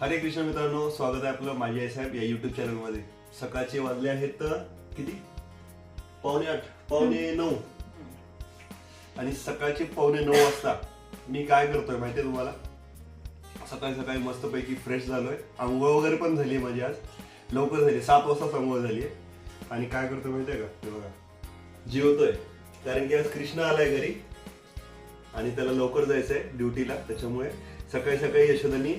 हरे कृष्ण मित्रांनो स्वागत आहे आपलं माझी आई साहेब या युट्यूब चॅनलमध्ये. सकाळचे वाजले आहेत तर किती? पावणे आठ पावणे नऊ. आणि सकाळचे पावणे नऊ वाजता मी काय करतोय माहितीये तुम्हाला? सकाळी सकाळी मस्तपैकी फ्रेश झालोय. आंघोळ वगैरे पण झाली आहे माझी आज. लवकर झाली सात वाजताच आंघोळ झाली आहे. आणि काय करतोय माहितीये का? हे बघा. जेवतोय. कारण की आज कृष्ण आलाय घरी. आणि त्याला लवकर जायचंय ड्युटीला. त्याच्यामुळे सकाळी सकाळी यशोदानी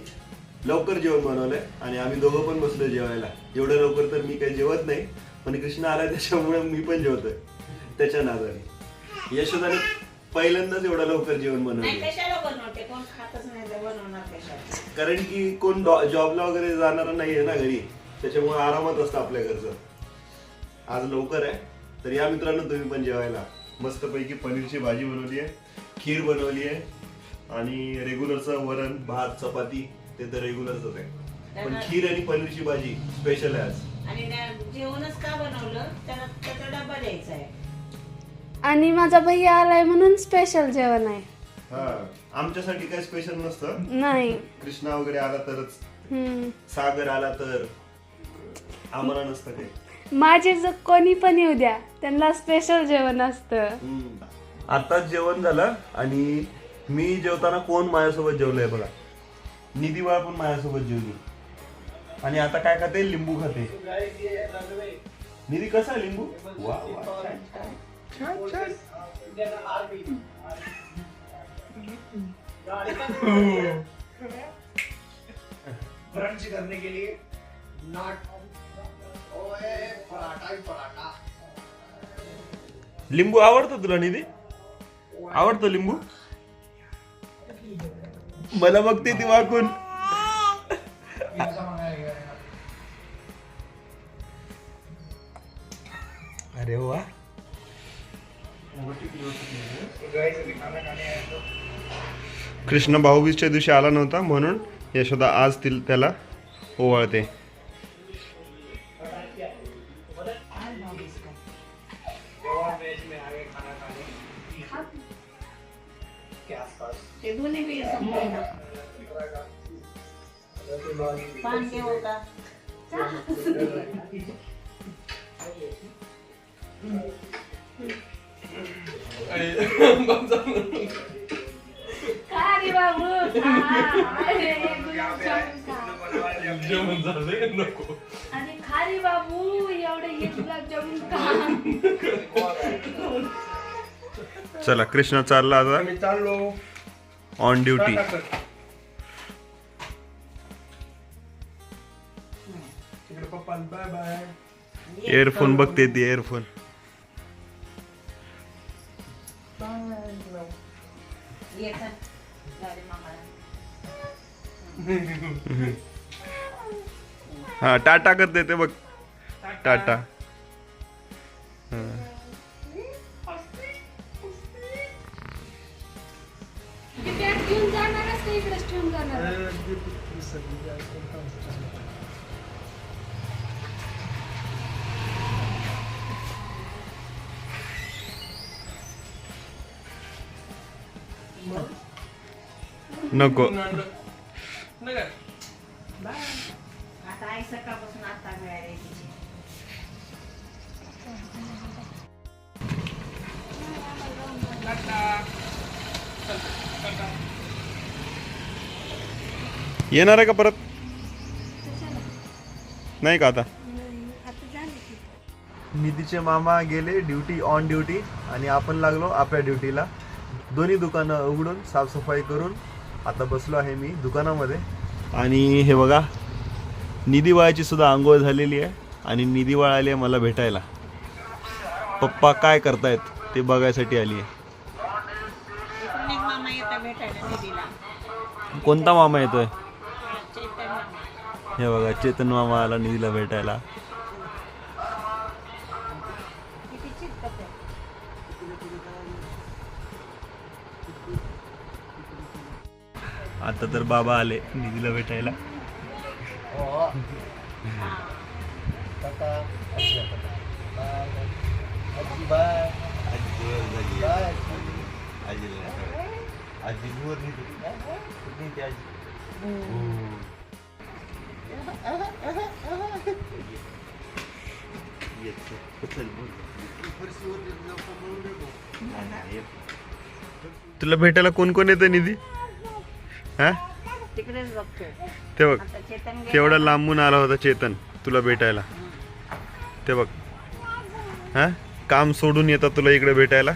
लवकर जेवण बनवलंय आणि आम्ही दोघं पण बसलो जेवायला. एवढं लवकर तर मी काही जेवत नाही पण कृष्ण आलाय त्याच्यामुळे मी पण जेवतोय. त्याच्या नादाने. यशोदाने पहिल्यांदाच एवढं लवकर जेवण नाही बनवलं नाही कारण की कोण जॉबला वगैरे जाणार नाहीये ना घरी त्याच्यामुळे आरामात असतं आपल्या घरचं. आज लवकर आहे. तर या मित्रांनो तुम्ही पण जेवायला. मस्तपैकी पनीरची भाजी बनवली आहे खीर बनवली आहे आणि रेग्युलरचं वरण भात चपाती ते तर रेग्युलरच आहे पण खीर आणि पनीरची भाजी स्पेशल आहे आज. आणि जेवणच का बनवलं? त्याला त्याचा डबा द्यायचा आहे. आणि माझा भैया आलाय म्हणून स्पेशल जेवण आहे. हा आमच्यासाठी काही स्पेशल नसतं. नाही. कृष्णा वगैरे आला तरच. हम्म. सागर आला तर. आम्हाला नसतं काही. माझे जर कोणी पण येऊ द्या. त्यांना स्पेशल जेवण असतं. आताच जेवण झालं आणि मी जेवताना कोण माझ्यासोबत जेवलंय बघा. निधी बाळ पण माझ्यासोबत जेवली आणि आता काय खाते? लिंबू खाते. निधी कसा आहे लिंबू? वा वा छान, छान. छान, छान. ब्रंच करने के लिए नॉट ओए पराठा ही पराठा. लिंबू आवडतं तुला निधी? आवडतं लिंबू? मला बघते ती वाकून. अरे वा. कृष्ण भाऊबीजच्या दिवशी आला नव्हता म्हणून यशोदा आज तिल त्याला ओवाळते. ते दोन्ही बी संपले ना. पान घेऊ का का रे बाबू? अरे, गुलाबजामुन खा. आणि खा रे बाबू एवढे हे गुलाबजामुन खा चला कृष्णा चालला आता. आम्ही चाललो. ऑन ड्युटी एअरफोन बघते ती एअरफोन. हा टाटा करते ते बघ. Tata. Nossa, ele vai comprar um tanto. Nago. Naga. Ba. Ata ay sa kapos na tagay. Kata. Kata. येणार आहे का परत? नाही का आता? निधीचे मामा गेले ड्युटी ऑन ड्युटी आणि आपण लागलो आपल्या ड्युटीला दोन्ही दुकानं उघडून साफसफाई करून आता बसलो आहे मी दुकानामध्ये. आणि हे बघा निधीवाळाची सुद्धा आंघोळ झालेली आहे आणि निधीवाळ आली आहे मला भेटायला. पप्पा काय करतायत ते बघायसाठी आली आहे. कोणता मामा येतोय. हे बघा चेतन मामा आला निधीला भेटायला आता तर बाबा आले निधीला भेटायला आजी तुला भेटायला कोण कोण येतं निधी? हा? तिकडेच ते बघ. आता चेतन गेला. केवढा लांबून आला होता चेतन तुला भेटायला. ते बघ. हा? काम सोडून येतात तुला इकडे भेटायला.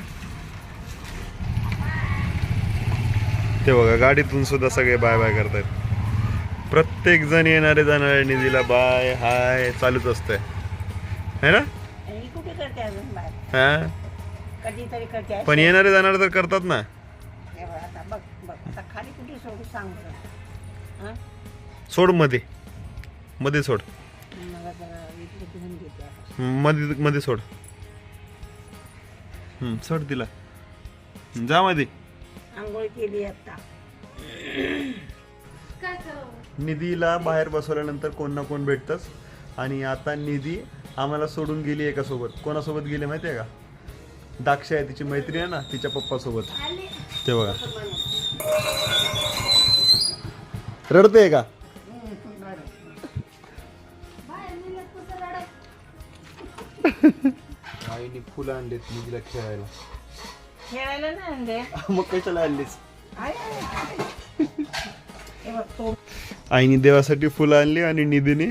ते बघा गाडीतून सुद्धा सगळे बाय बाय करतायत. प्रत्येक जण येणारे जाणारे निधीला बाय हाय चालूच असतंय. है ना? ही कुठे करते अजून बाय? हा? कधीतरी करते पण येणारे जाणारे तर करतात ना. हे बघ आता बघ बघ आता खाली कुठे सोडू सांगतो. हा? सोडमध्ये. मध्ये सोड. मला जरा इकडे घेऊन घेते आता. मध्ये मध्ये सोड. हम्म, सोड तिला. जा मध्ये. आंघोळ केली आता. काय करावं? निधीला बाहेर बसवल्यानंतर कोण ना कोण भेटतच. आणि आता निधी आम्हाला सोडून गेली एका सोबत कोणासोबत गेली माहिती आहे का? दाक्ष आहे तिची मैत्रीण आहे ना तिच्या पप्पा सोबत आले ते बघा. रडते का? आईने फुलं आणलीत निधीला खेळायला. खेळायला नाही आणले. मग कशाला आणलीस? आईने देवासाठी फुलं आणली आणि निधीने?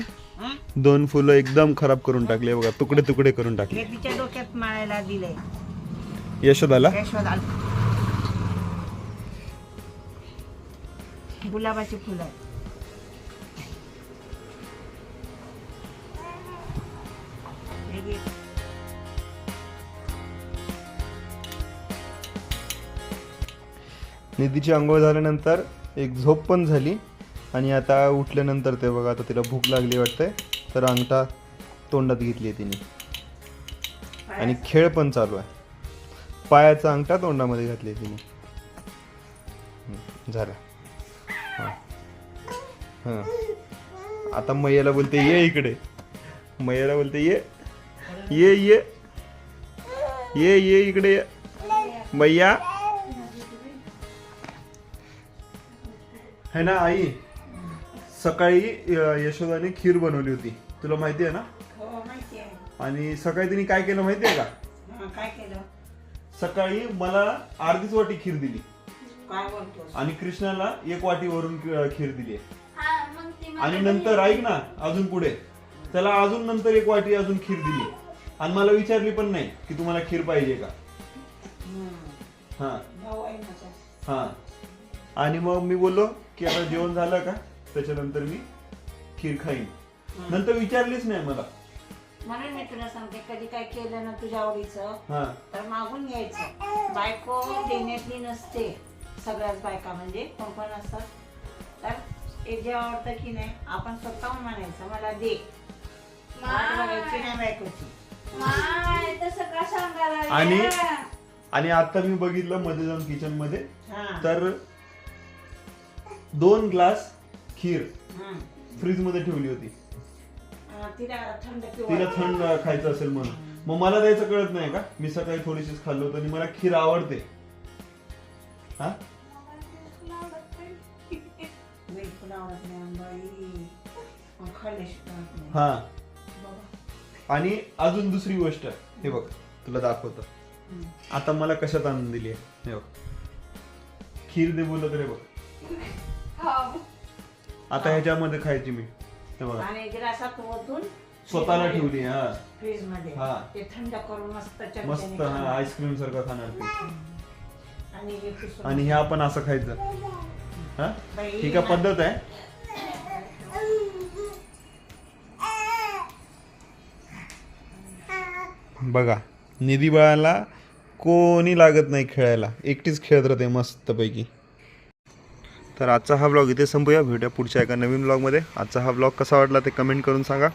दोन फुलं एकदम खराब करून टाकले. बघा तुकडे तुकडे करून टाकले. तिच्या डोक्यात माळायला दिले यशोदाला यशोदा गुलाबाची फुलं. निधीची आंघोळ झाल्यानंतर एक झोप पण झाली. आणि आता उठल्यानंतर ते बघा आता तिला भूक लागली वाटतंय तर अंगठा तोंडात घेतली आहे तिने. आणि खेळ पण चालू आहे. पायाचा अंगठा तोंडामध्ये घातली आहे तिने. झाला. हां. हां. आता मैयाला बोलते ये इकडे. मैयाला बोलते ये ये ये. ये ये इकडे ये. मैया. है ना आई? सकाळी अ, यशोदाने खीर बनवली होती. तुला माहिती आहे ना? हो माहिती आहे. आणि सकाळी तिने काय केलं माहिती आहे का? हा, काय केलं? सकाळी मला अर्धीच वाटी खीर दिली. काय बोलतोस? आणि कृष्णाला एक वाटी वरून खीर दिली. हा मग ती मला आणि नंतर ऐक ना अजून पुढे. त्याला अजून नंतर एक वाटी अजून खीर दिली. आणि मला विचारली पण नाही की तुम्हाला खीर पाहिजे का? हम्म. हा. भाऊ आहे माझा. हा. आणि मग मी बोललो की आता जेवण झालं का? त्याच्यानंतर मी खीर खाईन. नंतर विचारलीच नाही मला. म्हणून मी तुला सांगते कधी काय केलं ना तुझ्या आवडीचं हा. तर मागून घ्यायचं. बायको देण्यातली नसते सगळ्याच बायका म्हणजे कोण कोण असतात तर एक जे आवडतं की नाही आपण स्वतःहून म्हणायचं मला दे. वाट बघायची नाही बायकोची. माय तसं का सांगायला आणि- लागल्या? आणि आता मी बघितलं मध्ये जाऊन किचनमध्ये हा. तर दोन ग्लास खीर. फ्रीजमध्ये ठेवली होती. तिला थंड तिला किंवा थंड खायचं असेल म्हणून. मग मला द्यायचं कळत नाही का? मी सकाळी थोडीशीच खाल्लं होतं आणि मला खीर आवडते. हा. हा. आणि अजून दुसरी गोष्ट हे बघ तुला दाखवतो. आता मला कशात आणून दिली आहे? हे बघ. खीर दे बोलत रे बघ. हो. आता ह्याच्यामध्ये खायची मी. हे बघा. आणि ग्लासात ओतून स्वतःला ठेवली हा. फ्रीजमध्ये हा. ते थंड करून मस्त चमच्याने मस्त हा. आईस्क्रीम सारखं खाणार ती. आणि हे पुसून- आणि हे आपण असं खायचं. हा? बाई, ही का पद्धत आहे? बघा निधी बाळाला कोणी लागत नाही खेळायला. एकटीच खेळत राहते मस्तपैकी. तर आजचा हा ब्लॉग इथे संपूया. भेटूया पुढच्या एका नवीन ब्लॉगमध्ये आजचा हा ब्लॉग कसा वाटला ते कमेंट करून सांगा.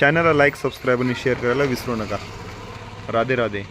चॅनलला लाईक सबस्क्राईब आणि शेअर करायला विसरू नका. राधे राधे.